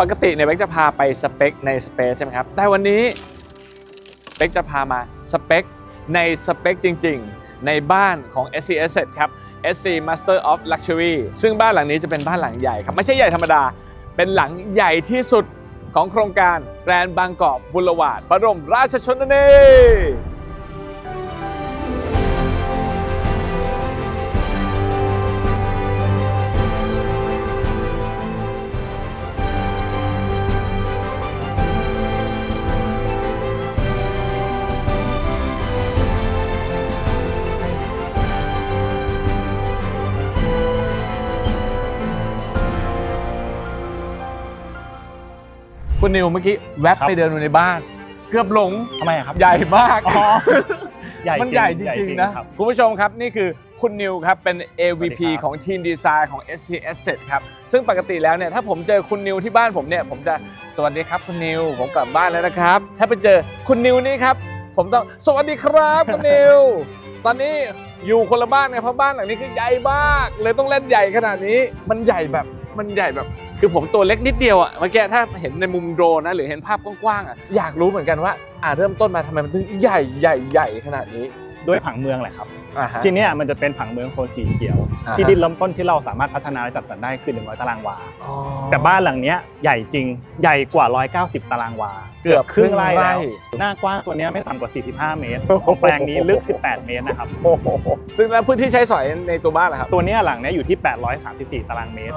ปกติเนี่ยเบกจะพาไปสเปคในสเปซใช่ไหมครับ แต่วันนี้เบกจะพามาสเปคในสเปคจริง ๆ ในบ้านของ SC Asset ครับ SC Master of Luxury ซึ่งบ้านหลังนี้จะเป็นบ้านหลังใหญ่ครับ ไม่ใช่ใหญ่ธรรมดา เป็นหลังใหญ่ที่สุดของโครงการแกรนด์บางกอกบุรวาดบรมราชชนนี คุณนิวเมื่อกี้แวะครับไปเดินดูในบ้าน เกือบหลงทำไมอะครับ ใหญ่มากอ๋อใหญ่มันใหญ่จริงๆนะครับ คุณผู้ชมครับนี่คือคุณนิวครับเป็น AVP สวัสดีครับ ของทีมดีไซน์ของ SC Asset ครับซึ่งปกติแล้วเนี่ยถ้าผมเจอคุณนิวที่บ้านผมเนี่ยผมจะสวัสดีครับคุณนิวผมกลับบ้านแล้วนะครับ ถ้าไปเจอคุณนิวนี่ครับ ผมต้องสวัสดีครับคุณนิว ตอนนี้อยู่คนละบ้านไงเพราะบ้านหลังนี้คือใหญ่มาก เลยต้องเล่นใหญ่ขนาดนี้ มันใหญ่แบบ มันใหญ่แบบ คือผมตัวเล็กนิดเดียวอะเมื่อกี้ถ้าเห็นในมุมโดรนนะหรือเห็นภาพกว้างๆอะอยากรู้เหมือนกันว่าอ่าเริ่มต้นมาทำไมมันถึงใหญ่ใหญ่ใหญ่ขนาดนี้ ด้วยผังเมืองแหละครับอ่าฮะ ที่เนี้ยมันจะเป็นผังเมืองโซนสีเขียว อ่าฮะ ที่ดินเริ่มต้นที่เราสามารถพัฒนาและจัดสรรได้คือ100ตารางวา อ๋อแต่บ้านหลังเนี้ยใหญ่จริงใหญ่กว่า 190 ตารางวา เกือบครึ่งไร่แล้ว หน้ากว้างตัวเนี้ยไม่ต่ำกว่า 45 เมตรของแปลงนี้ลึก 18 เมตรนะครับ โอ้โหซึ่งแล้วพื้นที่ใช้สอยในตัวบ้านล่ะครับ ตัวเนี้ยหลังเนี้ยอยู่ที่ 834 ตารางเมตร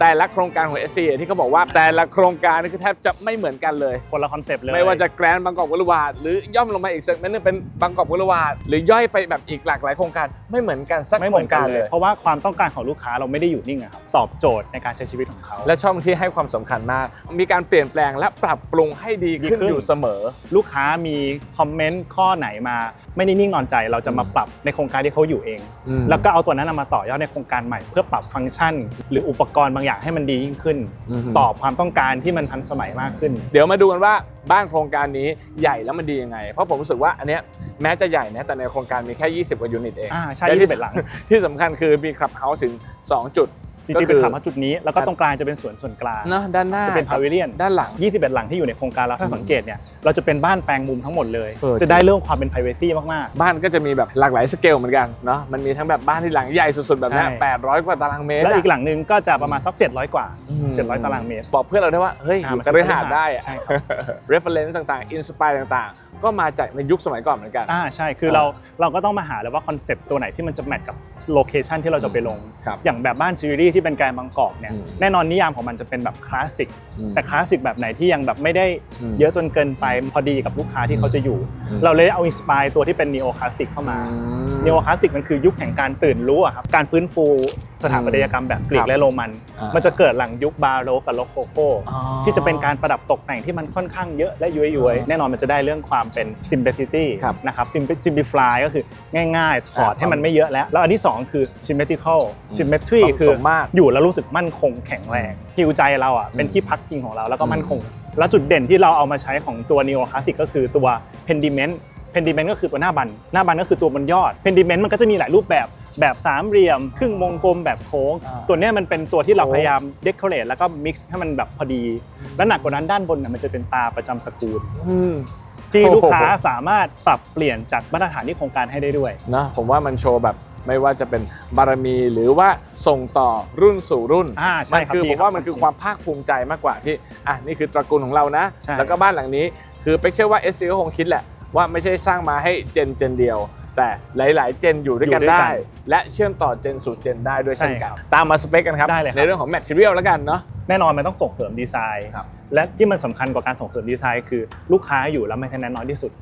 แต่ละโครงการของ SC ที่เขาบอกว่าแต่ละโครงการนี่คือแทบจะไม่เหมือนกันเลย คนละคอนเซปต์เลย ไม่ว่าจะแกรนด์บางกอกวลวาดหรือ ย่อมลงมาอีกสักนิดนึงเป็นบางกอกวลวาดหรือย่อยไปแบบอีกหลากหลายโครงการไม่เหมือนกันสักไม่โคเหรมืองนกากันรเลเลย ย เพราะว่าความต้องการของลูกค้าเราไม่ได้อยู่นิ่งอะครับตอบโจทย์ในการใช้ชีวิตของเขา และช่องที่ให้ความสำคัญมาก มีการเปลี่ยนแปลงและปรับปรุงให้ดีดีขึ้นขึ้น อยู่เสมอ ลูกค้ามีคอมเมนต์ข้อไหนมาไม่ได้นิ่งนอนใจ เราจะมาปรับในโครงการที่เขาอยู่เอง อืม แล้วก็เอาตัวนั้นมาต่อยอดในโครงการใหม่ เพื่อปรับฟังก์ชัน หรืออุปกรณ์บางอย่างให้มันดียิ่งขึ้น อืมตอบความต้องการที่มันทันสมัยมากขึ้น เดี๋ยวมาดูกันว่าบ้านโครงการนี้ใหญ่แล้วมันดียังไง เพราะผมรู้สึกว่าอันเนี้ยแม้จะใหญ่นะแต่ในโครงการมีแค่ 20 กว่ายูนิตเองอ่าใช่และยี่ที่สิบเอ็ดหลัง ที่สำคัญคือมีคลับเฮาส์ถึง 2 จุด จริงๆเป็นถามว่าจุดนี้ แล้วก็ตรงกลางจะเป็นสวนส่วนกลางเนอะด้านหน้าจะเป็นพาวิเลียนด้านหลัง 21 หลังที่อยู่ในโครงการแล้วถ้าสังเกตเนี่ยเราจะเป็นบ้านแปลงมุมทั้งหมดเลย เออ จะได้เรื่องความเป็น p r i เวซีมาก บ้านก็จะมีแบบหลากหลายสเกลเหมือนกันเนาะมันมีทั้งแบบบ้านที่หลังใหญ่สุดๆแบบเนี้ยใช่ 800 กว่าตารางเมๆ ตรแล้วอีกอะหลังหนึงก็จะประมาณสัก700 กว่าอืม700 ตารางเมตรบอกเพื่อนเราได้ว่าเฮ้ยอยู่กับเรือหาดได้อะ ใช่ครับ reference ต่างๆ inspire ต่างๆ ก็มาจากในยุคสมัยก่อนเหมือนกัน อ่าใช่คือเราเราก็ต้องมาหาเลยว่าคอนเซปต์ตัวไหนที่มันจะแมทกับโลเคชันที่เราจะไปลง ครับ อย่างแบบบ้านซีรีส์ที่เป็นแกรนด์บางกอกเนี่ยอืมแน่นอนนิยามของมันจะเป็นแบบคลาสสิกอืมแต่คลาสสิกแบบไหนที่ยังแบบไม่ได้อืมเยอะจนเกินไปพอดีกับลูกค้าที่เขาจะอยู่ อืม เราเลยเอาอินสปายตัวที่เป็นนีโอคลาสสิกเข้ามาอืมนีโอคลาสสิกมันคือยุคแห่งการตื่นรู้อะครับ การฟื้นฟูสถาปัตยกรรมแบบกรีครักบและโรมัน อ่ามัมันจะเกิดหลังยุคบาโรกกับโลโคโคอ๋อที่จะเป็นการประดับตกแต่งที่มันค่อนข้างเยอะและย้วยๆแน่นอนมันจะได้เรื่องความเป็น simplicity ครับนะครับ Simp- simplify ก็คือง่ายๆ ถอดอ่าให้มันไม่เยอะแล้ว แล้วอันที่2 คือ symmetrical อืม symmetry ความคือสมมาตร อยู่แล้วรู้สึกมั่นคงแข็งแรงฮิวใจเราอะเป็นอืมที่พักพิงของเราแล้วก็มั่นคงอืแล้วจุดเด่นที่เราเอามาใช้ของตัว neo classic ก็คือตัว pendiment pendiment ก็คือตัวหน้าบัน หน้าบันก็คือตัวบนยอด pendiment มันก็จะมีหลายรูปแบบแบบสามเหลี่ยม ครึ่งวงกลมแบบโค้ง อ่าตัวเนี้ยมันเป็นตัวที่เราโค้งพยายาม decorate แล้วก็ mix ให้มันแบบพอดี และหนักกว่านั้นด้านบนเนี่ยมันจะเป็นตาประจำตระกูล อืม ที่โอ้โห ลูกค้าสามารถปรับเปลี่ยนจากมาตรฐานที่โครงการให้ได้ด้วย นะผมว่ามันโชว์แบบ ไม่ว่าจะเป็นบารมีหรือว่าส่งต่อรุ่นสู่รุ่นอ่าใช่มันครับคือดีผมครับว่ามันคือความภาคภูมิใจมากกว่าที่อะนี่คือตระกูลของเรานะ ใช่ แล้วก็บ้านหลังนี้ คือเป็กเชื่อว่าเอสซีก็คงคิดแหละว่าไม่ใช่สร้างมาให้เจนเจนเดียว แต่หลาย ๆ เจนอยู่ด้วยกันได้ และเชื่อมต่อเจนสู่เจนได้ด้วยเช่นกันตามมาสเปคกันครับได้เลยครับ ในเรื่องของแมทเทียลแล้วกันเนาะ แน่นอนมันต้องส่งเสริมดีไซน์ ครับ และที่มันสำคัญกว่าการส่งเสริมดีไซน์คือลูกค้าอยู่แล้วไม่แทนน้อยที่สุด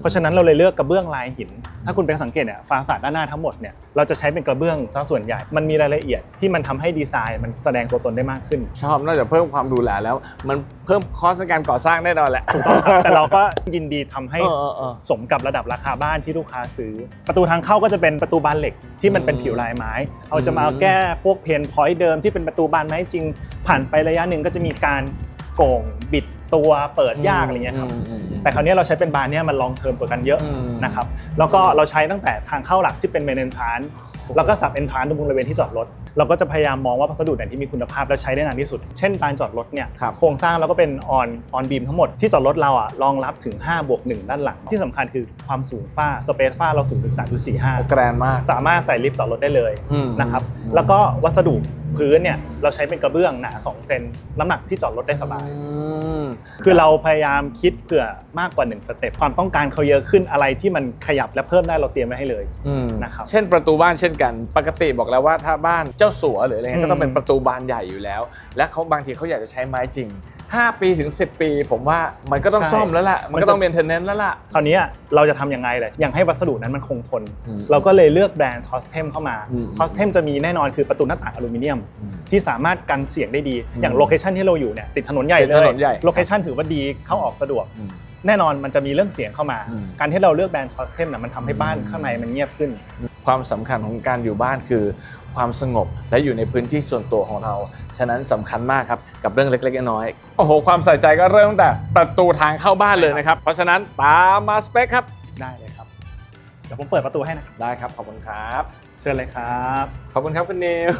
เพราะฉะนั้นเราเลยเลือกกระเบื้องลายหิน ถ้าคุณไปสังเกตเนี่ยฟาสาดด้านหน้าทั้งหมดเนี่ยเราจะใช้เป็นกระเบื้องซะส่วนใหญ่ มันมีรายละเอียดที่มันทำให้ดีไซน์มันแสดงตัวตนได้มากขึ้น ชอบนอกจากเพิ่มความดูแลแล้ว มันเพิ่มคอสในการก่อสร้างแน่นอนแหละถูกต้องครับแต่เราก็ยินดีทำให้เออเออเออสมกับระดับราคาบ้านที่ลูกค้าซื้อ ประตูทางเข้าก็จะเป็นประตูบานเหล็กที่มันเป็นอืมผิวลายไม้ เอาจะมาแก้พวกเพนพอยต์เดิมที่เป็นประตูบานไม้จริง ผ่านไประยะหนึ่งก็จะมีการ โก่งบิดตัวเปิดยากอะไรเงี้ยครับอืมอืมอืมแต่คราวนี้เราใช้เป็นบานเนี่ยมันลองเทอมกว่ากันเยอะอืมนะครับแล้วก็เราใช้ตั้งแต่ทางเข้าหลักที่เป็นเมนเอนทานแล้วก็สับเอนทานตรงบริเวณที่จอดรถเราก็จะพยายามมองว่าวัสดุไหนที่มีคุณภาพและใช้ได้นานที่สุด เช่นลานจอดรถเนี่ยครับ โครงสร้างเราก็เป็นออนออนบีมทั้งหมดที่จอดรถเราอะรองรับถึง5บวก1ด้านหลัง ที่สำคัญคือความสูงฝ้าสเปซฝ้าเราสูงถึง3.45 แกรนมาก สามารถใส่ลิฟต์จอดรถได้เลยอืมนะครับ อืม แล้วก็วัสดุพื้นเนี่ยเราใช้เป็นกระเบื้องหนา2เซนน้ำหนักที่จอดรถได้สบาย อืม คือเราพยายามคิดเผื่อมากกว่า1สเต็ปความต้องการเขาเยอะขึ้นอะไรที่มันขยับและเพิ่มได้เราเตรียมไว้ให้เลยอืมนะครับ เช่นประตูบ้านเช่นกัน ปกติบอกแล้วว่าถ้าบ้านเจ้าสัวหรืออะไรเงี้ยอืมก็ต้องเป็นประตูบานใหญ่อยู่แล้ว และเขาบางทีเขาอยากจะใช้ไม้จริง 5 ปีถึง 10 ปี ผมว่ามันก็ต้องซ่อมแล้วล่ะมันก็ต้องเมนเทนเนนซ์แล้วล่ะคราวนี้เราจะทำยังไงแหละอย่างให้วัสดุนั้นมันคงทนอืมเราก็เลยเลือกแบรนด์ทอสเทมเข้ามาอืมทอสเทมจะมีแน่นอนคือประตูหน้าต่างอลูมิเนียมอืมที่สามารถกันเสียงได้ดีอืมอย่างโลเคชันที่เราอยู่เนี่ยติดถนนใหญ่ติดเลยถนนใหญ่โลเคชันถือว่าดีเข้าออกสะดวกอืม แน่นอนมันจะมีเรื่องเสียงเข้ามา อืม การที่เราเลือกแบรนด์ทอสเทมน่ะมันทำให้บ้านอืมข้างในมันเงียบขึ้น ความสำคัญของการอยู่บ้านคือ ความสงบและอยู่ในพื้นที่ส่วนตัวของเรา ฉะนั้นสำคัญมากครับ กับเรื่องเล็กๆน้อยๆโอ้โห ความใส่ใจก็เริ่มตั้งแต่ประตูทางเข้าบ้านเลยนะครับ เพราะฉะนั้นตามมาสเปคครับ ได้เลยครับ เดี๋ยวผมเปิดประตูให้นะครับ ได้ครับ ขอบคุณครับ เชิญเลยครับ ขอบคุณครับคุณนิว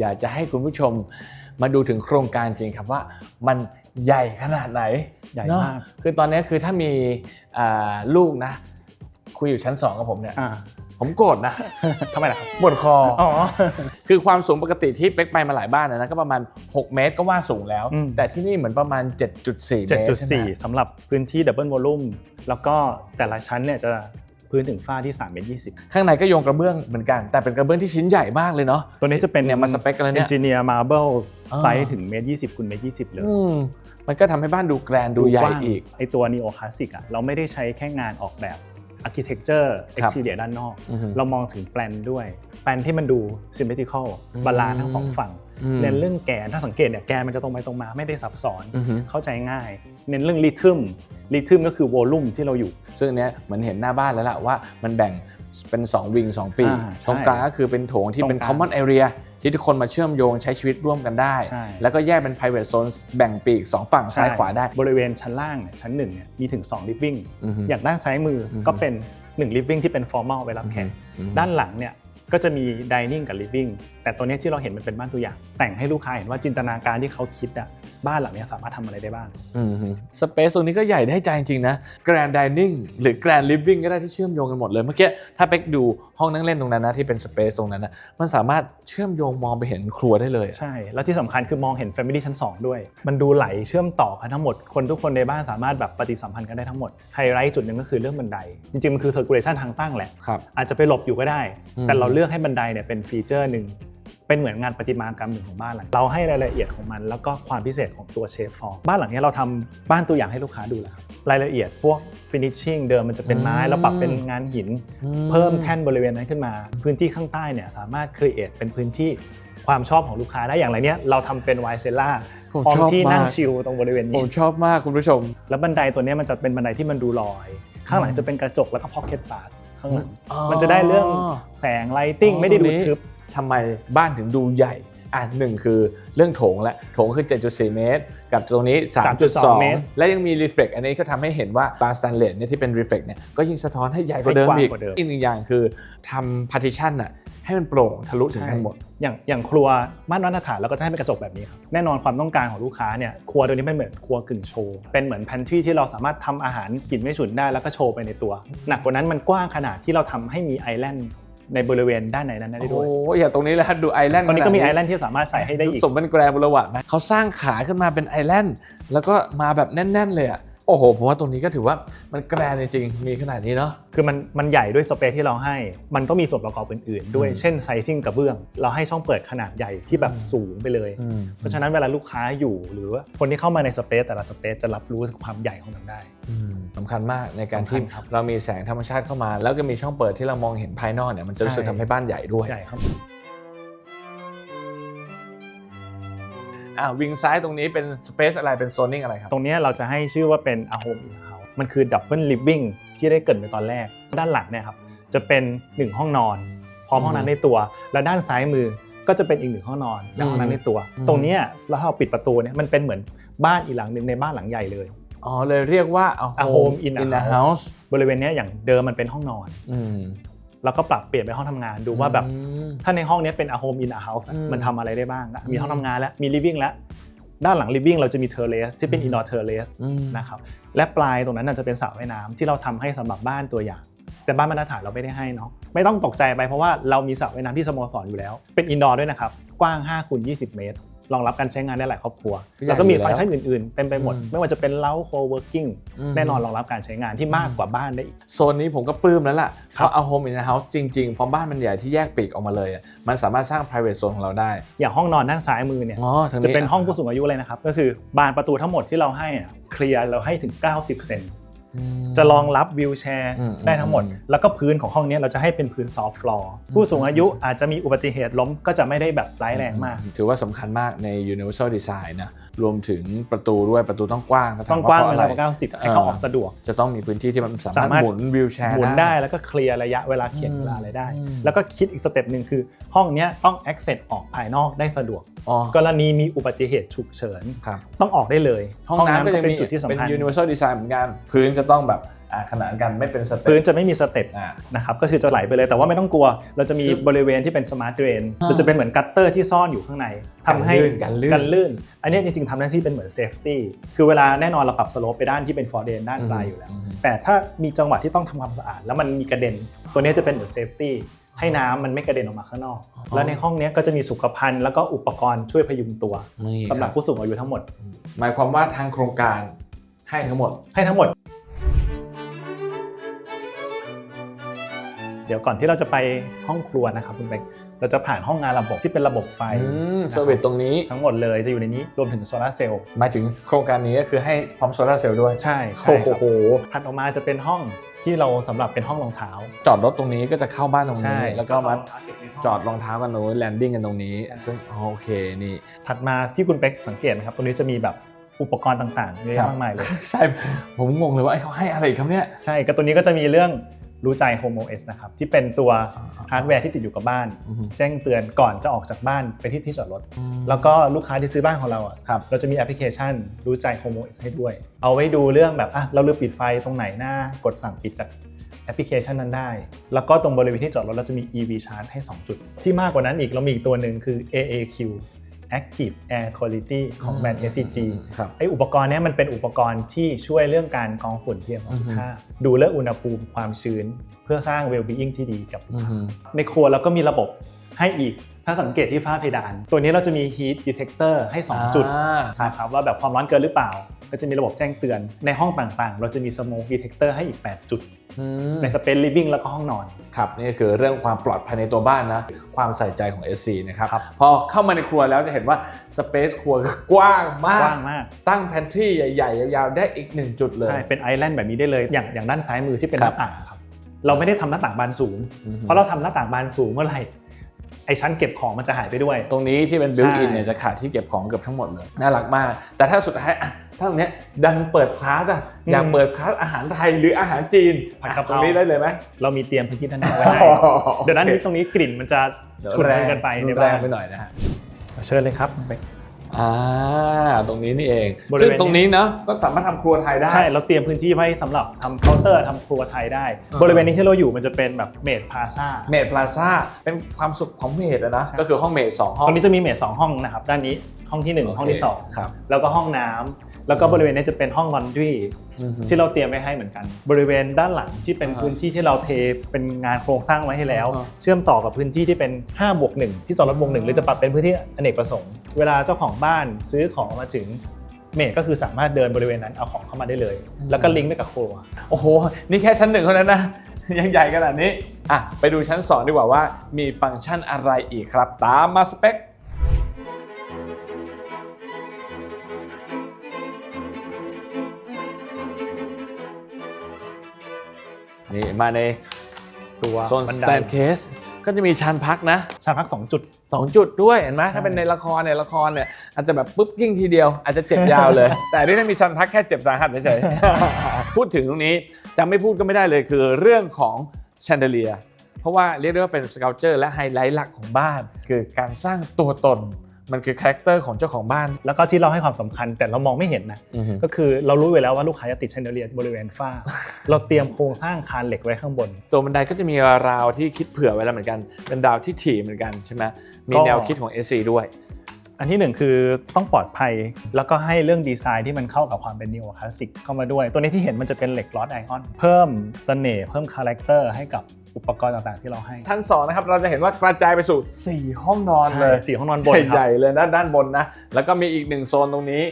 อยากจะให้คุณผู้ชมมาดูถึงโครงการจริงครับว่ามัน ใหญ่ขนาดไหนใหญ่เนอะมากคือตอนนี้คือถ้ามีอ่าลูกนะ คุยอยู่ชั้น2กับผมเนี่ย อ่าผมโกรธนะ ทำไมล่ะครับปวดคอออ๋อ คือความสูงปกติที่เป๊กไปมาหลายบ้านนะนะก็ประมาณ 6 เมตรก็ว่าสูงแล้ว อืม แต่ที่นี่เหมือนประมาณ 7.4 เมตรใช่ไหม7.4สำหรับพื้นที่ดับเบิลวอลลุ่มแล้วก็แต่ละชั้นเนี่ยจะพื้นถึงฝ้าที่3เมตร20 ข้างในก็โยงกระเบื้องเหมือนกัน แต่เป็นกระเบื้องที่ชิ้นใหญ่มากเลยเนาะ ตัวนี้จะเป็นเนี่ยมาสเปคกันแล้วเนี่ย เอนจิเนียร์มาร์เบิลอ่าไซส์ถึงเมตร20คูณเมตร20 เลย อืม มันก็ทำให้บ้านดูแกรนด์ดูใหญ่ว้างอีกไอตัว Neo Classic อะเราไม่ได้ใช้แค่งานออกแบบ Architecture ครับ Exterior ด้านนอกอือฮึเรามองถึงแปลนด้วย แปลนที่มันดู symmetrical อืมบาลานซ์ทั้งสองฝั่งอืมเน้นเรื่องแกนถ้าสังเกตเนี่ยแกนมันจะตรงไปตรงมาไม่ได้ซับซ้อนอือฮึเข้าใจง่าย เน้นเรื่องริทึมริทึมก็คือวอลลุ่มที่เราอยู่ ซึ่งอันเนี้ยเหมือนเห็นหน้าบ้านแล้วล่ะว่ามันแบ่งเป็น 2 วิง 2 ปีกอ่าใช่ตรงกลางก็คือเป็นโถงที่เป็นตรงกลาง common area ที่ทุกคนมาเชื่อมโยงใช้ชีวิตร่วมกันได้ใช่แล้วก็แยกเป็น private zone แบ่งปีก 2 ฝั่งซ้ายขวาได้ บริเวณชั้นล่างเนี่ยชั้นหนึ่งเนี่ยมีถึง 2 living อือฮึอย่างด้านซ้ายมือออฮึก็เป็น 1 living ที่เป็น formal ไว้รับแขกอืมด้านหลังเนี่ยก็จะมี dining กับ living แต่ตัวเนี้ยที่เราเห็นมันเป็นบ้านตัวอย่าง แต่งให้ลูกค้าเห็นว่าจินตนาการที่เขาคิดอะ บ้านหลังเนี้ยสามารถทำอะไรได้บ้างสเปซตรงนี้ก็ใหญ่ได้ใจจริงๆนะ Grand Dining หรือ Grand Living ก็ได้ที่เชื่อมโยงกันหมดเลยเมื่อกี้ถ้าเป็กดูห้องนั่งเล่นตรงนั้นนะที่เป็นสเปซตรงนั้นนะมันสามารถเชื่อมโยงมองไปเห็นครัวได้เลย ใช่ แล้วที่สำคัญคือมองเห็น Family ชั้น 2 ด้วย มันดูไหลเชื่อมต่อกันทั้งหมดคนทุกคนในบ้านสามารถแบบปฏิสัมพันธ์กันได้ทั้งหมดไฮไลท์จุดหนึ่งก็คือเรื่องบันได จริงๆมันคือ circulation ทางตั้งแหละครับอาจจะไปหลบอยู่ก็ได้อืมแต่เราเลือกให้บันไดเนี่ยเป็นฟีเจอร์หนึ่ง เป็นเหมือนงานประติมากรรมหนึ่งของบ้านหลังเราให้รายละเอียดของมัน แล้วก็ความพิเศษของตัวเชฟฟอร์มบ้านหลังเนี้ยเราทำบ้านตัวอย่างให้ลูกค้าดูแล้วครับรายละเอียดพวก finishing เดิมมันจะเป็นไม้แล้วปรับเป็นงานหิน เพิ่มแท่นบริเวณนั้นขึ้นมา พื้นที่ข้างใต้เนี่ยสามารถ create เป็นพื้นที่ความชอบของลูกค้าได้อย่างไรเนี้ยเราทำเป็นไวเซล่าผมพร้อมชอบที่นั่งมากชิลตรงบริเวณผนี้มชอบมากคุณผู้ชม แล้วบันไดตัวเนี้ยมันจะเป็นบันไดที่มันดูลอย ข้างหลังจะเป็นกระจกแล้วก็พ็อกเก็ตบาร์ข้างหลังอ๋อมันจะได้เรื่องแสงไลติ้งอ๋อไม่ได้ดูตรงนี้ทึบ ทำไมบ้านถึงดูใหญ่ อะหนึ่งคือเรื่องโถงและโถงคือ 7.4 เมตร กับตรงนี้ 3.2เมตร และยังมี reflect อันนี้ก็ทำให้เห็นว่าบาร์สแตนเลสเนี่ยที่เป็น reflect เนี่ยก็ยิ่งสะท้อนให้ใหญ่กว่าเดิมให้กว้างอีกกว่าเดิม อีกหนึ่งอย่างคือทำ partition น่ะให้มันโปร่งทะลุถึงกันหมด อย่างอย่างครัวม่านมาตรฐานเราก็จะให้เป็นกระจกแบบนี้ครับแน่นอนความต้องการของลูกค้าเนี่ยครัวตัวนี้เป็นเหมือนครัวกึ่งโชว์เป็นเหมือนแพนทรีที่เราสามารถทำอาหารกลิ่นไม่ฉุนได้แล้วก็โชว์ไปในตัว หนักกว่านั้นมันกว้างขนาดที่เราทำให้มีไอแลนด์ ในบริเวณด้านในนั้นได้ด้วยโอ้ยอย่าตรงนี้เลยฮะดูไอแลนด์ตอนนี้ก็มีไอแลนด์ที่สามารถใส่ให้ได้อีกสมเป็นแกรนด์บุรวะไหมเขาสร้างขาขึ้นมาเป็นไอแลนด์แล้วก็มาแบบแน่น ๆ เลยอะ โอ้โหผมว่าตรงนี้ก็ถือว่ามันแกรนด์จริงๆมีขนาดนี้เนาะ คือมันมันใหญ่ด้วยสเปซที่เราให้ มันต้องมีส่วนประกอบอื่นๆ ด้วยอืมเช่นไซซิ่งกระเบื้อง เราให้ช่องเปิดขนาดใหญ่ที่แบบสูงไปเลยเพราะฉะนั้นเวลาลูกค้าอยู่หรือว่าคนที่เข้ามาในสเปซแต่ละสเปซจะรับรู้ถึงความใหญ่ของมันได้ อืมสำคัญมากในการที่สำคัญครับเรามีแสงธรรมชาติเข้ามา แล้วก็มีช่องเปิดที่เรามองเห็นภายนอกเนี่ยมันจะรู้สึกใช่ ทำให้บ้านใหญ่ด้วย ใหญ่ครับ อ่าวิงซ้ายตรงนี้เป็นสเปซอะไรเป็นโซนนิ่งอะไรครับ ตรงเนี้ยเราจะให้ชื่อว่าเป็น a home in house มันคือ double living ที่ได้เกริดไปตอนแรก ด้านหลังเนี่ยครับจะเป็น 1 ห้องนอน พร้อมห้องน้ำในตัว และด้านซ้ายมือก็จะเป็นอีกหนึ่งห้องนอนและห้องน้ำในตัวอืมตรงเนี้ยแล้วถ้าเราปิดประตูเนี่ยมันเป็นเหมือนบ้านอีกหลังหนึ่งในบ้านหลังใหญ่เลยอ๋อเลยเรียกว่า a A home home in a in a house house บริเวณเนี้ยอย่างเดิมมันเป็นห้องนอนอืม แล้วก็ปรับเปลี่ยนไปห้องทำงานดูว่าแบบอืมถ้าในห้องเนี้ยเป็น a home in a house อะอืมมันทำอะไรได้บ้างอะมีอืมห้องทำงานแล้วมี living แล้วด้านหลัง living เราจะมี terrace ที่เป็นอืม indoor terrace อืมนะครับและปลายตรงนั้นน่ะจะเป็นสระว่ายน้ำที่เราทำให้สำหรับบ้านตัวอย่าง แต่บ้านมาตรฐานเราไม่ได้ให้เนาะไม่ต้องตกใจไปเพราะว่าเรามีสระว่ายน้ำที่สโมสรอยู่แล้ว เป็นอินดอร์ด้วยนะครับกว้าง5คูณ20 เมตร รองรับการใช้งานได้หลายครอบครัวใหญ่แล้วก็มีอยู่แล้วฟังก์ชันอื่นๆเต็มไปหมดอืมไม่ว่าจะเป็นเล้า co-working อืมแน่นอนรองรับการใช้งานที่มากกว่าบ้านได้อีก โซนนี้ผมก็ปลื้มแล้วล่ะครับเขาเอา Home in a House จริงๆเพราะบ้านมันใหญ่ที่แยกปีกออกมาเลยอะมันสามารถสร้าง private zone ของเราได้ อย่างห้องนอนด้านซ้ายมือเนี่ยอ๋อทางนี้จะเป็นห้องผู้สูงอายุเลยนะครับก็คือบานประตูทั้งหมดที่เราให้อะเคลียร์เราให้ถึง 90เซนอืม จะรองรับวิวแชร์อืมได้ทั้งหมดอืมแล้วก็พื้นของห้องเนี้ยเราจะให้เป็นพื้นซอฟต์ฟลอร์ผู้สูงอายุอาจจะมีอุบัติเหตุล้มก็จะไม่ได้แบบร้ายแรงมาก ถือว่าสำคัญมากใน Universal Design นะรวมถึงประตูด้วยประตูต้องกว้างต้องกว้างเพเป็นระระอะดัไรบ90ให้เข้าออกสะดวก จะต้องมีพื้นที่ที่มันสาสามารารถถหมุนวิวแชร์หมุนได้แล้วก็เคลียร์ระยะเวลาเขียนอืมเวลาอะไรได้อืมแล้วก็คิดอีกสเต็ปหนึ่งคือ ห้องเนี้ยต้อง access ออกภายนอกได้สะดวกอ๋อกรณีมีอุบัติเหตุฉุกเฉินครับต้องออกได้เลย ห้องน้ำก็จะเป็นมีจุดที่สำเป็นคัญ Universal Design เหมือนกันพื้นจะต้องแบบอ่าขนานกันไม่เป็นสเต็พื้นปจะไม่มีสเต็ปอ่านะครับก็คือจะไหลไปเลยแต่ว่าไม่ต้องกลัว เราจะมีคือบริเวณที่เป็นสมาร์ทเดรนอ่าเราจะเป็นเหมือนกัตเตอร์ที่ซ่อนอยู่ข้างในทำให้กันลื่นกันลื่น อันเนี้ยจริงๆทำหน้าที่เป็นเหมือนเซฟตี้คือเวลาแน่นอนเราปรับสโลปไปด้านที่เป็นฟอร์เดนด้านปลายอยู่แล้วมแต่ถ้ามีจังหวะที่ต้องทำความสะอาด แล้วมันมีกระเด็น ตัวเนี้ยจะเป็นเหมือนเซฟตี้ให้น้ำมันไม่กระเด็นออกมาข้างนอกอ๋อแล้วในห้องเนี้ยก็จะมีสุขภัณฑ์แล้วก็อุปกรณ์ช่วยพยุงตัวนี่สำหรับคผู้สูงอายุทั้งหมด หมายความว่าทางโครงการให้ทั้งหมดให้ทั้งหมด เดี๋ยวก่อนที่เราจะไปห้องครัวนะครับคุณเบกเราจะผ่านห้องงานระบบที่เป็นระบบไฟอืมนะครับเซอร์วิสตรงนี้ทั้งหมดเลยจะอยู่ในนี้รวมถึงโซลาร์เซลล์หมายถึงโครงการนี้ก็คือให้พร้อมโซลาร์เซลล์ด้วยใช่ใช่ครับโอ้โหถัดออกมาจะเป็นห้องที่เราสำหรับเป็นห้องรองเท้า จอดรถตรงนี้ก็จะเข้าบ้านตรงใช่นี้ แล้วก็มาจอดรองเท้ากันตรงนี้แลนดิ้งกันตรงนี้ ซึ่งโอเคนี่ ถัดมาที่คุณเป็กสังเกตนะครับตรงนี้จะมีแบบอุปกรณ์ต่างๆเยอะครัแยะบมากมายเลย ใช่ ผมงงเลยว่าไอ้เขาให้อะไรครับเนี่ย ใช่ก็ตัวนี้ก็จะมีเรื่อง รู้ใจ Home OS นะครับ ที่เป็นตัวฮาร์ดแวร์ที่ติดอยู่กับบ้านอือฮึแจ้งเตือนก่อนจะออกจากบ้านไปที่ที่จอดรถ แล้วก็ลูกค้าที่ซื้อบ้านของเราอะครับเราจะมีแอปพลิเคชันรู้ใจ Home OS ให้ด้วย เอาไว้ดูเรื่องแบบอะเราลืมปิดไฟตรงไหนหน้ากดสั่งปิดจากแอปพลิเคชันนั้นได้ แล้วก็ตรงบริเวณที่จอดรถเราจะมี EV charge ให้ 2 จุด ที่มากกว่านั้นอีกเรามีอีกตัวหนึ่งคือ AAQ Active Air Quality ของแบรนด์ SCG ครับไออุปกรณ์เนี้ยมันเป็นอุปกรณ์ที่ช่วยเรื่องการกรองฝุ่น PM อือฮึ2.5ดูเรื่องอุณหภูมิความชื้น เพื่อสร้าง well-being ที่ดีกับลูกอือค้าฮึในครัวเราก็มีระบบให้อีกถ้าสังเกตที่ฝ้าเพดาน ตัวนี้เราจะมี heat detector ให้ 2 จุดอ่านะครับว่าแบบความร้อนเกินหรือเปล่า ก็จะมีระบบแจ้งเตือนในห้องต่างๆ เราจะมี smoke detector ให้อีก 8 จุดอืมในสเปซ living แล้วก็ห้องนอน ครับนี่คือเรื่องความปลอดภัยในตัวบ้านนะ ความใส่ใจของ SC นะครับครับพอเข้ามาในครัวแล้วจะเห็นว่าสเปซครัวกว้างมาก กว้างมาก ตั้งแพนทรีใหญ่ๆ ยาวๆ ได้อีกหนึ่งจุดเลย ใช่ เป็นไอแลนด์แบบนี้ได้เลย อย่างอย่างด้านซ้ายมือที่เป็นหครัน้าบต่างครับ เราไม่ได้ทำหน้าต่างบานสูง อือฮึ เพราะเราทำหน้าต่างบานสูงเมื่อไหร่ ไอชั้นเก็บของมันจะหายไปด้วย ตรงนี้ที่เป็นบิวอินใช่เนี่ยจะขาดที่เก็บของเกือบทั้งหมดเลย น่ารักมาก แต่ถ้าสุดท้ายอะถ้าตรงเนี้ยดันเปิดคลาสอะอยากเปิดคลาสอาหารไทยหรืออาหารจีนผัดกะเพราตรงนี้ได้เลยไหมเรามีเตรียมพื้นที่ด้านหน้าไว้ให้เดี๋ยวนั้นตรงนี้กลิ่นมันจะฉุนเกินไปในแรบ้างนไปหน่อยนะฮะเชิญเลยครับ อ่าตรงนี้นี่เอง บริเวณ ซึ่งตรงนี้เนาะก็สามารถทำครัวไทยได้ ใช่เราเตรียมพื้นที่ไว้สำหรับทำเคาน์เตอร์ทำครัวไทยได้ อ่า บริเวณนี้ที่เราอยู่มันจะเป็นแบบเมดพลาซ่า เมดพลาซ่าเป็นความสุขของเมดอะนะ ใช่ ก็คือห้องเมดสองห้องตรงนี้จะมีเมดสองห้องนะครับ ด้านนี้ห้องที่หนึ่งห้องที่สองครับ แล้วก็ห้องน้ำ แล้วก็บริเวณนี้จะเป็นห้องลอนดรีอือฮึที่เราเตรียมไว้ให้เหมือนกัน บริเวณด้านหลังที่เป็นอ่าฮะพื้นที่ที่เราเทเป็นงานโครงสร้างไว้ให้แล้วอ่าฮะเชื่อมต่อกับพื้นที่ที่เป็น5บวก1ที่จอดรถบวกหนึ่งหรือจะปรับเป็นพื้นที่อเนกประสงค์ เวลาเจ้าของบ้านซื้อของมาถึงเมดก็คือสามารถเดินบริเวณนั้นเอาของเข้ามาได้เลย แล้วก็ลิงก์ไปกับครัวโอ้โห นี่แค่ชั้นหนึ่งเท่านั้นนะยังใหญ่ขนาดนี้อะไปดูชั้น 2 ดีกว่าว่ามีฟังก์ชันอะไรอีกครับ ตามมาสเปค นี่มาในตัวโซนบัสนไดแตนเคสก็จะมีชานพักนะชานพัก 2 จุด 2 จุดด้วยเห็นไหมใช่ถ้าเป็นในละครเนี่ยละครเนี่ยอาจจะแบบปุ๊บกิ้งทีเดียวอาจจะเจ็บยาวเลย แต่นี่ถ้ามีชันพักแค่เจ็บสาหัสเฉยๆพูดถึงตรงนี้จะไม่พูดก็ไม่ได้เลยคือเรื่องของแชนเดเลียเพราะว่าเรียกได้ว่าเป็นสเกลเจอร์และไฮไลท์หลักของบ้าน คือการสร้างตัวตน มันคือคาแรคเตอร์ของเจ้าของบ้าน แล้วก็ที่เราให้ความสำคัญแต่เรามองไม่เห็นนะ อือฮึ ก็คือเรารู้ไว้แล้วว่าลูกค้าจะติดแชนเดอเลียบริเวณฝ้า เราเตรียมโครงสร้างคานเหล็กไว้ข้างบน ตัวบันไดก็จะมีราวที่คิดเผื่อไว้แล้วเหมือนกัน เป็นราวที่ถี่เหมือนกันใช่ไหมมีก็ แนวคิดของ SC ด้วย อันที่หนึ่งคือต้องปลอดภัย แล้วก็ให้เรื่องดีไซน์ที่มันเข้ากับความเป็นนิวคลาสสิกเข้ามาด้วย ตัวนี้ที่เห็นมันจะเป็นเหล็กลอดไอออน เพิ่มเสน่ห์เพิ่มคาแรคเตอร์ให้กับอุปกรณ์ต่างๆที่เราให้ ชั้นสองนะครับเราจะเห็นว่ากระจายไปสู่ 4 ห้องนอนใช่เลยสี่ห้องนอนบนคใหรับญ่ๆเลยนะด้านบนนะ แล้วก็มีอีกหนึ่งโซนตรงนี้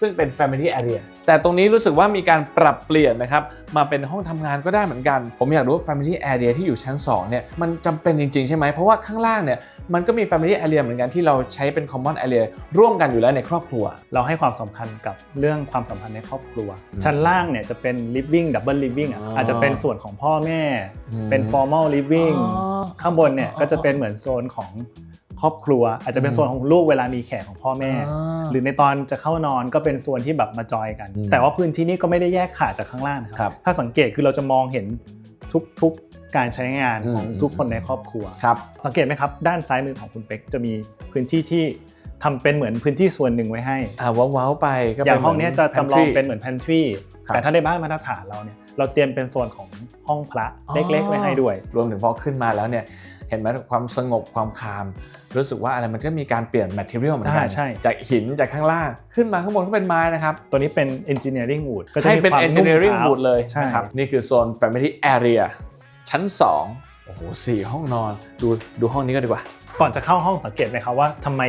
ซึ่งเป็น Family Area แต่ตรงนี้รู้สึกว่ามีการปรับเปลี่ยนนะครับ มาเป็นห้องทำงานก็ได้เหมือนกัน ผมอยากรู้ว่า Family Area ที่อยู่ชั้น 2 เนี่ย มันจำเป็นจริง ๆ ใช่ไหม เพราะว่าข้างล่างเนี่ย มันก็มี Family Area เหมือนกันที่เราใช้เป็น Common Area ร่วมกันอยู่แล้วในครอบครัว เราให้ความสำคัญกับเรื่องความสัมพันธ์ในครอบครัวอืมชั้นล่างเนี่ยจะเป็น living double living อะอ๋อออาจจะเป็นส่วนของพ่อแม่อืมเป็น formal living อ๋อข้างบนเนี่ยก็จะเป็นเหมือนโซนของ ครอบครัว อาจจะเป็นโซนของลูกเวลามีแขกของพ่อแม่อ่าหรือในตอนจะเข้านอนก็เป็นส่วนที่แบบมาจอยกันอืมแต่ว่าพื้นที่นี้ก็ไม่ได้แยกขาดจากข้างล่างนะคครัรับ ถ้าสังเกตคือเราจะมองเห็นทุกๆการใช้งานของอืมทุกคนในครอบครัวครับสังเกตไหมครับ ด้านซ้ายมือของคุณเป็กจะมีพื้นที่ที่ทำเป็นเหมือนพื้นที่ส่วนหนึ่งไว้ให้อ่าว้าวๆไปก็อเป็ย่างห้องเนี้ยจะจำลอง pantry เป็นเหมือน pantry ครับแต่ถ้าในบ้านมาตรฐานเราเนี่ยเราเตรียมเป็นโซนของห้องพระเล็กๆไว้ให้ด้วย รวมถึงพอขึ้นมาแล้วเนี่ยเห็นไหมความสงบความคาม รู้สึกว่าอะไรมันก็มีการเปลี่ยน material เหมือนกัอ่าใช่จากหินจากข้างล่างขึ้นมาข้างบนก็เป็นไม้นะครับตัวนี้เป็น engineering wood ก็จะให้มีเป็นความนุ่ม engineering ท้า wood เลยใช่นะครับนี่คือโซน family area ชั้น 2 โอ้โหสี่ห้องนอน ดูดูห้องนี้ก็ดีกว่า ก่อนจะเข้าห้องสังเกตไหมครับว่าทำไม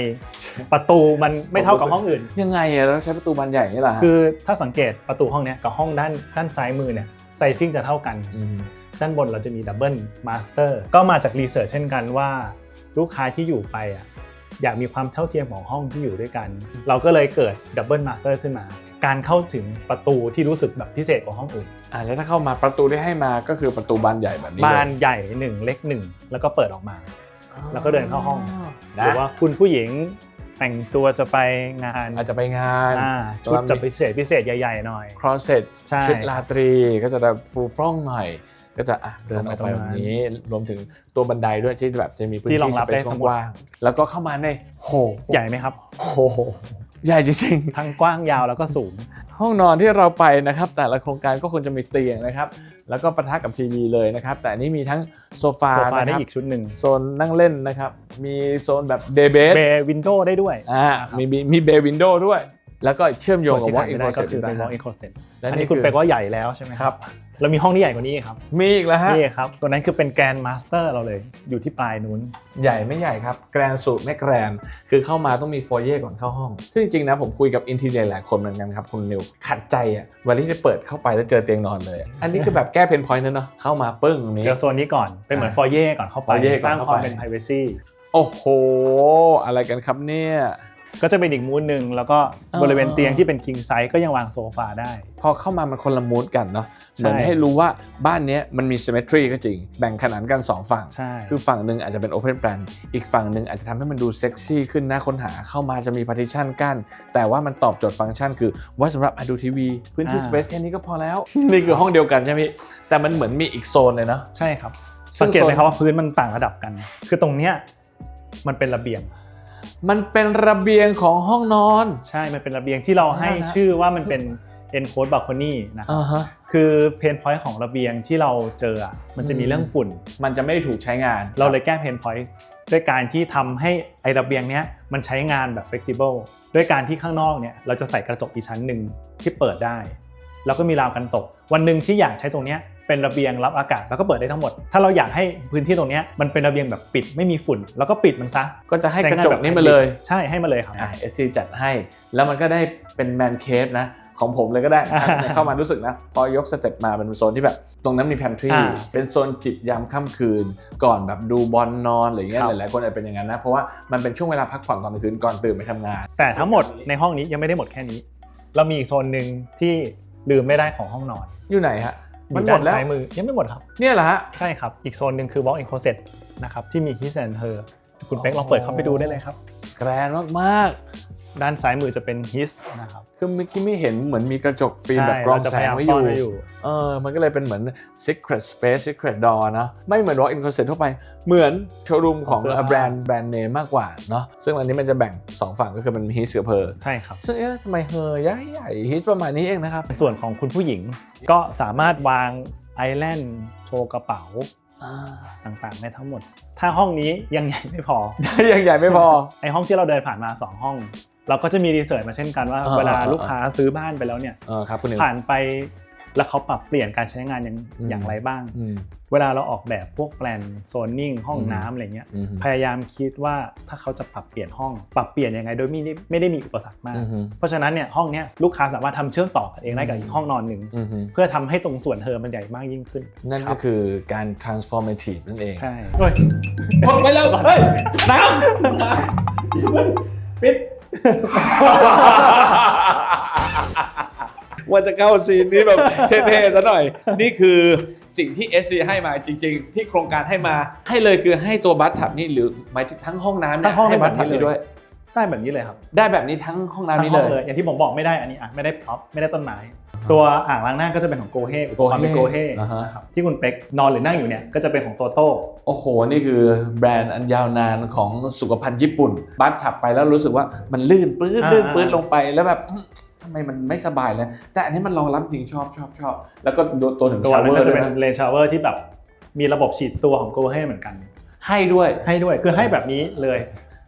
ประตูมันไม่เท่ากับห้องอื่น ยังไงอะแล้วใช้ประตูบานใหญ่นี่แหละคือถ้าสังเกตประตูห้องเนี้ยกับห้องด้านด้านซ้ายมือเนี่ยไซซิ่งจะเท่ากันม ด้านบนเราจะมีดับเบิลมาสเตอร์ก็มาจากรีเสิร์ชเช่นกันว่า ลูกค้าที่อยู่ไปอะอยากมีความเท่าเทียมของห้องที่อยู่ด้วยกัน เราก็เลยเกิดดับเบิลมาสเตอร์ขึ้นมา การเข้าถึงประตูที่รู้สึกแบบพิเศษกว่าห้องอื่นอ่าแล้วถ้าเข้ามาประตูที่ให้มาก็คือประตูบานใหญ่แบบนี้บานเลยใหญ่หนึ่งเล็กหนึ่งแล้วก็เปิดออกมา แล้วก็เดินเข้าห้อง หนะรือว่าคุณผู้หญิงแต่งตัวจะไปงานอาจจะไปงาน อ่าชุดจะพิเศษพิเศษใหญ่ๆหน่อย ครอเซ็ตใช่ ชุดราตรีก็จะแบบฟูฟ่องหน่อย ก็จะอะเดินออกไปตรงแบนั้นบนี้รวมถึงตัวบันไดด้วยที่แบบจะมีพื้นที่ที่รองรับได้สเปซทั้งหมดกว้างๆแล้วก็เข้ามาในโหใหญ่ไหมครับโหใหญ่จริงทั้งกว้างยาวแล้วก็สูงๆห้องนอนที่เราไปนะครับ แต่ละโครงการก็ควรจะมีเตียงนะครับ แล้วก็ปะทะกับทีวีเลยนะครับ แต่อันนี้มีทั้งโซฟาโซฟานะได้ครับอีกชุดหนึ่งโซนนั่งเล่นนะครับ มีโซนแบบเดย์เบสเบย์วินโดว์ได้ด้วยอ่ามีมีมีเบย์วินโดว์ด้วย แล้วก็เชื่อมโยงกับส่ววอนล์กที่อินขาดโคไม่ได้ก็คือเป็นเซ็ walk in closet และอันนี่นี้คุณคือ เป็กว่าใหญ่แล้วใช่ไหมครับ เรามีห้องที่ใหญ่กว่านี้ครับ มีอีกแล้วฮะ นี่ครับ ตัวนั้นคือเป็นแกรนด์มาสเตอร์เราเลย อยู่ที่ปลายนู้น ใหญ่ไม่ใหญ่ครับแกรนสูตรไม่แกรนคือเข้ามาต้องมีโฟเย่ก่อนเข้าห้อง ซึ่งจริงๆนะผมคุยกับอินทีเรียหลายคนเหมือนกันครับคุณนิว ขัดใจอะเวันที่จะเปิดเข้าไปแล้วเจอเตียงนอนเลยอันนี้คือแบบแก้เพนพอยต์นะเนาะเข้ามาปึ้งตรงนี้เจอโซนนี้ก่อน เป็นเหมือนอ่าฟอยเย่ก่อนเข้าไป foyer ก่สอนร้างเข้าความไป เป็น privacy โอ้โห อะไรกันครับเนี่ย ก็จะเป็นอีกมูดหนึ่งแล้วก็อ๋อบริเวณเตียงที่เป็น king size ก็ยังวางโซฟาได้ พอเข้ามามันคนละมูดกันเนาะเหมือนใช่ให้รู้ว่าบ้านเนี้ยมันมี symmetry ก็จริง แบ่งขนานกันสองฝั่ง ใช่ คือฝั่งหนึ่งอาจจะเป็น Open Plan อีกฝั่งหนึ่งอาจจะทำให้มันดูเซ็กซี่ขึ้นน่าค้นหาเข้ามาจะมี partition กั้นแต่ว่ามันตอบโจทย์ฟังก์ชัน คือไว่าสำหรับอะดูทีวีพื้นที่อ่า space แค่นี้ก็พอแล้ว นี่คือห้องเดียวกันใช่ไหมพี่แต่มันเหมือนมีอีกโซนเลยเนาะ ใช่ครับ ซึ่สังงเกตไหมโซนครับว่าพื้นมันต่างระดับกัน คือตรงเนี้ยมันเป็นระเบียง มันเป็นระเบียงของห้องนอน ใช่ มันเป็นระเบียงที่เราให้อ่าฮะชื่อว่ามันเป็น enclosed balcony นะครับอ่าฮะคือเพนพอยต์ของระเบียงที่เราเจออะมันจะมีอืมเรื่องฝุ่น มันจะไม่ได้ถูกใช้งาน เราเลยแก้เพนพอยต์ด้วยการที่ทำให้ไอระเบียงเนี้ยมันใช้งานแบบ flexible ด้วยการที่ข้างนอกเนี่ยเราจะใส่กระจกอีกชั้นหนึ่งที่เปิดได้ แล้วก็มีราวกันตก วันหนึ่งที่อยากใช้ตรงเนี้ย เป็นระเบียงรับอากาศแล้วก็เปิดได้ทั้งหมด ถ้าเราอยากให้พื้นที่ตรงเนี้ยมันเป็นระเบียงแบบปิดไม่มีฝุ่น แล้วก็ปิดมันซะก็จะให้กระงานจกแบบนี้มาเลย ใช่ให้มาเลยครับอ่าเอซีจัดให้แล้วมันก็ได้เป็นแมนเคฟนะของผมเลยก็ได้อะอ่าเข้ามารู้สึกนะ พอยกสเต็ปมาเป็นโซนที่แบบ ตรงนั้นมีแพนทรีอ่าเป็นโซนจิบยามค่ำคืน ก่อนแบบดูบอลนอนอะไรอย่างเงี้ยครับหลายๆคนอาจจะเป็นอย่างนั้นนะ เพราะว่ามันเป็นช่วงเวลาพักผ่อนตอนกลางคืนก่อนตื่นไปทำงาน แต่ทั้งหมดในห้องนี้ยังไม่ได้หมดแค่นี้ เรามีอีกโซนหนึ่งที่ลืมไม่ได้ของห้องนอน อยู่ไหนฮะ มันอยู่หมด้าดแล้วซ้ายมือยังไม่หมดครับ เนี่ยเหรอฮะ ใช่ครับ อีกโซนหนึ่งคือ walk in closet นะครับที่มี his and her คุณเป๊กลองเปิดเข้าไปดูได้เลยครับ แกรนมากๆ ด้านซ้ายมือจะเป็น his นะครับ คือเมื่อกี้ไม่เห็นเหมือนมีกระจกฟิล์มใช่แบบกรองเราจะแสพยางยามไว้อซ่อนยู่ไว้อยู่ เออ มันก็เลยเป็นเหมือน secret space secret door เนอะไม่เหมือน walk in closet ทั่วไป เหมือนโชว์รูมของเสื้อผ้าแบรนด์แบรนด์เนมมากกว่าเนาะ ซึ่งอันนี้มันจะแบ่ง 2 ฝั่งก็คือมันมีฮิสกับเพอใช่ครับ ซึ่งเอ๊ะทำไมเฮอใหญ่ใหญ่ฮิสประมาณนี้เองนะครับในส่วนของคุณผู้หญิงก็สามารถวางไอแลนด์โชว์กระเป๋าต่างๆได้ทั้งหมด ถ้าห้องนี้ยังใหญ่ไม่พอ ยังใหญ่ไม่พอ ไอห้องที่เราเดินผ่านมา 2 ห้อง เราก็จะมีรีเสิร์ชมาเช่นกันว่าอ่าเวลาอ่าลูกค้าซื้อบ้านไปแล้วเนี่ยเออครับคุณนิวผ่านไปแล้วเขาปรับเปลี่ยนการใช้งานอย่างอืมอย่างไรบ้างอืมเวลาเราออกแบบพวกแปลนโซนนิ่งห้องอืมน้ำอะไรเงี้ยอืมพยายามคิดว่าถ้าเขาจะปรับเปลี่ยนห้อง ปรับเปลี่ยนยังไงโดยไม่ได้ไม่ได้มีอุปสรรคมากอืมเพราะฉะนั้นเนี่ยห้องเนี้ยลูกค้าสามารถทำเชื่อมต่อกันเองได้กับอีกห้องนอนหนึ่งอืมเพื่อทำให้ตรงส่วนเธอมันใหญ่มากยิ่งขึ้น นั่นครัก็บคือการ transformative นั่นเอง ใช่เฮ้ยหมดไปแล้ว เฮ้ย น้ำปิด ว่าจะเข้าซีนนี้แบบเท่ๆซะหน่อย นี่คือสิ่งที่ SC ให้มาจริง ๆ ที่โครงการให้มาให้เลยคือให้ตัวบัตทับนี่หรือหมายถึงทั้งห้องน้ำเนี่ยทั้งห้องให้บัตทับแบบนี้นี้เลยด้วย ได้แบบนี้เลยครับ ได้แบบนี้ทั้งห้องน้ำทั้งนี้ห้เลองยเลย อย่างที่ผมบอกไม่ได้อันนี้อะไม่ได้พร็อพไม่ได้ต้นไม้ ตัวอ่างล้างหน้าก็จะเป็นของโกเฮอุปกรณ์เป็นโกเฮอ่าฮะนะครับที่คุณเป็กนอนหรือนั่งอยู่เนี่ยก็จะเป็นของโตโต้โอ้โห นี่คือแบรนด์อันยาวนานของสุขภัณฑ์ญี่ปุ่น บัตถับไปแล้วรู้สึกว่ามันลื่นปื้ดลื่นปื้ดลงไปแล้วแบบอื้อทำไมมันไม่สบายเลย แต่อันนี้มันรองรับจริงชอบชอบชอบ แล้วก็ตัวถึงตัวชาวนั้เวนอก็ร์จะด้วยเป็นนะเลนชาวเวอร์ที่แบบมีระบบฉีดตัวของโกเฮเหมือนกันให้ด้วยให้ด้วยคือให้แบบนี้เลย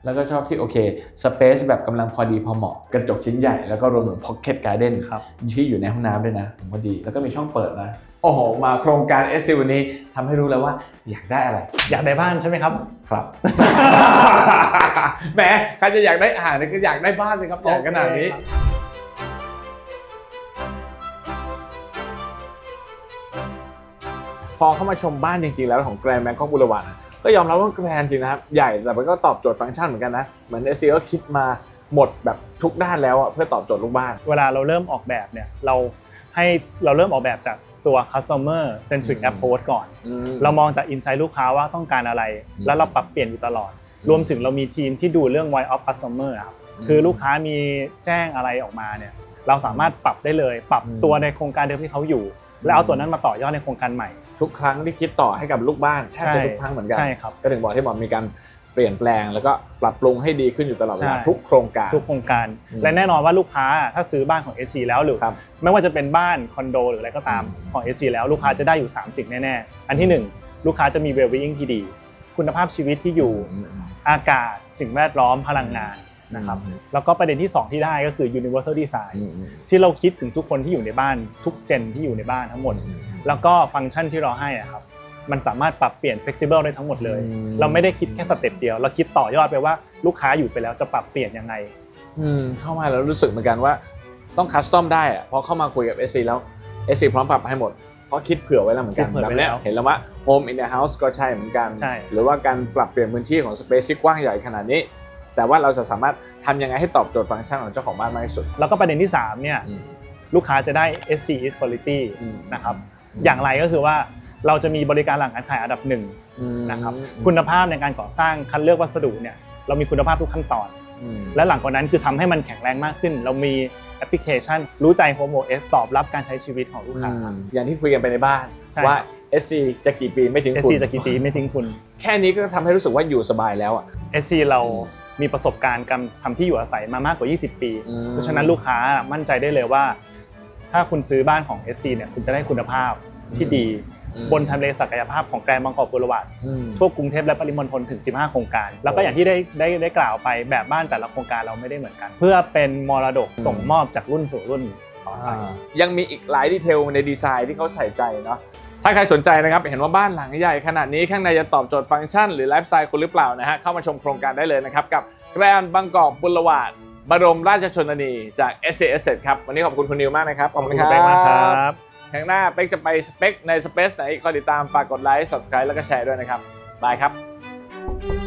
แล้วก็ชอบที่โอเคสเปซแบบกำลังพอดีพอเหมาะกระจกชิ้นใหญ่แล้วก็รวมถึงพ็อกเก็ตการ์เด้นครับที่อยู่ในห้องน้ำด้วยนะผมว่าดีแล้วก็มีช่องเปิดนะโอ้โห มาโครงการ s อวันนี้ทำให้รู้แล้วว่าอยากได้อะไร อยากได้บ้านใช่ไหมครับ ครับ แหมใครจะอยากได้อ่านก็อยากได้บ้านเลยครับอยากขนาดนี้พอเข้ามาชมบ้านจริงๆแล้วของแกรนด์แบงคอกบุรวา ก็ยอมรับว่าแกรนด์จริงนะครับ ใหญ่แต่มันก็ตอบโจทย์ฟังก์ชันเหมือนกันนะ เหมือนเอซีก็คิดมาหมดแบบทุกด้านแล้วอะเพื่อตอบโจทย์ลูกบ้าน เวลาเราเริ่มออกแบบเนี่ยเราให้เราเริ่มออกแบบจากตัว customer centric อืม approach ก่อน เรามองจาก insight ลูกค้าว่าต้องการอะไรอืมแล้วเราปรับเปลี่ยนอยู่ตลอด รวมถึงเรามีทีมที่ดูเรื่อง voice of customer อะครับอืมคือลูกค้ามีแจ้งอะไรออกมาเนี่ยเราสามารถปรับได้เลย ปรับอืมตัวในโครงการเดิมที่เขาอยู่ แล้วเอาตัวนั้นมาต่อยอดในโครงการใหม่ ทุกครั้งที่คิดต่อให้กับลูกบ้านแทบจะทุกครั้งเหมือนกันใช่ครับก็ถึงบอกที่บอกมีการเปลี่ยนแปลง แล้วก็ปรับปรุงให้ดีขึ้นอยู่ตลอดเวลาใช่ทุกโครงการทุกโครงการอืมและแน่นอนว่าลูกค้าถ้าซื้อบ้านของ SC แล้วหรือครับไม่ว่าจะเป็นบ้านคอนโดหรืออะไรก็ตามอืมของ SC แล้วลูกค้าจะได้อยู่3สิ่งแน่ๆอันที่ 1 ลูกค้าจะมี well-being ที่ดี คุณภาพชีวิตที่อยู่อากาศ สิ่งแวดล้อมพลังงานนะครับอืมแล้วก็ประเด็นที่ 2 ที่ได้ก็คือ universal design ที่เราคิดถึงทุกคนที่อยู่ในบ้านทุกเจนที่อยู่ในบ้านทั้งหมด แล้วก็ฟังก์ชันที่เราให้อะครับมันสามารถปรับเปลี่ยน flexible ได้ทั้งหมดเลย อืม เราไม่ได้คิดแค่สเต็ปเดียว เราคิดต่อยอดไปว่าลูกค้าอยู่ไปแล้วจะปรับเปลี่ยนยังไง อืมเข้ามาแล้วรู้สึกเหมือนกันว่าต้องคัสตอมได้อะพอเข้ามาคุยกับ SC แล้ว SC พร้อมปรับให้หมด เพราะคิดเผื่อไว้แล้วเหมือนกันคิดเผื่อแบบไว้เนี้ยแล้วเห็นแล้วว่า Home in the House ก็ใช่เหมือนกัน ใช่ หรือว่าการปรับเปลี่ยนพื้นที่ของสเปซที่กว้างใหญ่ขนาดนี้ แต่ว่าเราจะสามารถทำยังไงให้ตอบโจทย์ฟังก์ชันของเจ้าของบ้านมากที่สุด แล้วก็ประเด็นที่ 3 เนี่ย อืม ลูกค้าจะได้ SC is quality อืมนะครับ อย่างไรก็คือว่าเราจะมีบริการหลังการขายอันดับหนึ่งนะครับอืมคุณภาพในการก่อสร้างคัดเลือกวัสดุเนี่ยเรามีคุณภาพทุกขั้นตอนอืมและหลังกว่านั้นคือทำให้มันแข็งแรงมากขึ้น เรามีแอปพลิเคชัน รู้ใจ Home OS ตอบรับการใช้ชีวิตของลูกค้าอืมอย่างที่คุยกันไปในบ้านใช่ว่า SC จะกี่ปีไม่ทิ้งคุณ SC จะกี่ปีไม่ทิ้งคุณ แค่นี้ก็ทำให้รู้สึกว่าอยู่สบายแล้วอะ SC เรามีประสบการณ์การทำที่อยู่อาศัยมามากกว่า 20 ปีอืมเพราะฉะนั้นลูกค้ามั่นใจได้เลยว่า ถ้าคุณซื้อบ้านของ SC เนี่ยคุณจะได้คุณภาพที่ดีอืมบนทำเลศักยภาพของแกรนด์บางกอกบุรวาดอืมทั่วกรุงเทพและปริมณฑลถึง 15 โครงการ แล้วก็อย่างที่ได้ได้ได้กล่าวไปแบบบ้านแต่ละโครงการเราไม่ได้เหมือนกัน เพื่อเป็นมรดกส่งมอบจากรุ่นสู่รุ่นต่อไปยังมีอีกหลายดีเทลในดีไซน์ที่เขาใส่ใจเนาะถ้าใครสนใจนะครับเห็นว่าบ้านหลังใหญ่ขนาดนี้ข้างในจะตอบโจทย์ฟังก์ชัน หรือไลฟ์สไตล์คุณหรือเปล่านะฮะเข้ามาชมโครงการได้เลยนะครับกับแกรนบางกอกบุรวาด บรมราชชนนีจาก s a s ครับ วันนี้ขอบคุณคุณนิวมากนะครับขอบคุณคุณเป๊กมากครับครั้งหน้าเป๊กจะไปสเปคในสเปซไหนคอยติดตามฝากกดไลค์ subscribe แล้วก็แชร์ด้วยนะครับ บายครับ